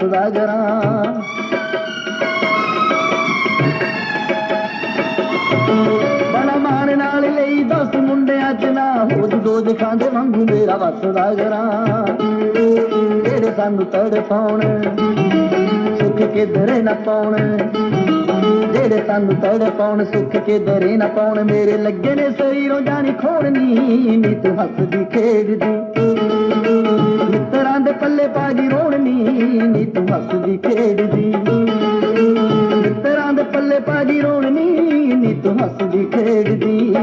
ਸੌਦਾਗਰਾਂ ਬੜਾ ਮਾਣ ਨਾਲ ਲਈ ਦਸ ਮੁੰਡਿਆਂ ਚ ਨਾ ਹੋ ਦੋ ਖਾਂਦੇ ਵਾਂਗੂ ਮੇਰਾ ਵਸਦਾ ਗਰਾਂ ਜਿਹੜੇ ਸਾਨੂੰ ਤੜ ਪਾਉਣ, ਸੁੱਖ ਕਿਧਰੇ ਨਾ ਪਾਉਣ। ਜਿਹੜੇ ਸਾਨੂੰ ਤੜ ਪਾਉਣ, ਸੁੱਖ ਕੇ ਦਰੇ ਨਾ ਪਾਉਣ। ਮੇਰੇ ਲੱਗੇ ਨੇ ਸਰੀਰੋਂ ਜਾਣੀ ਖੋੜਨੀ ਨੀ ਤੂੰ ਹੱਸਦੀ ਖੇਡਦੀ। ਮਿੱਤਰਾਂ ਦੇ ਪੱਲੇ ਨੀ, ਤੂੰ ਹੱਸਦੀ ਖੇਡਦੀ। ਮਿੱਤਰਾਂ ਦੇ ਪੱਲੇ ਪਾਜੀ ਰੋਣਨੀ ਨੀ, ਤੂੰ ਹੱਸਦੀ ਖੇਡਦੀ।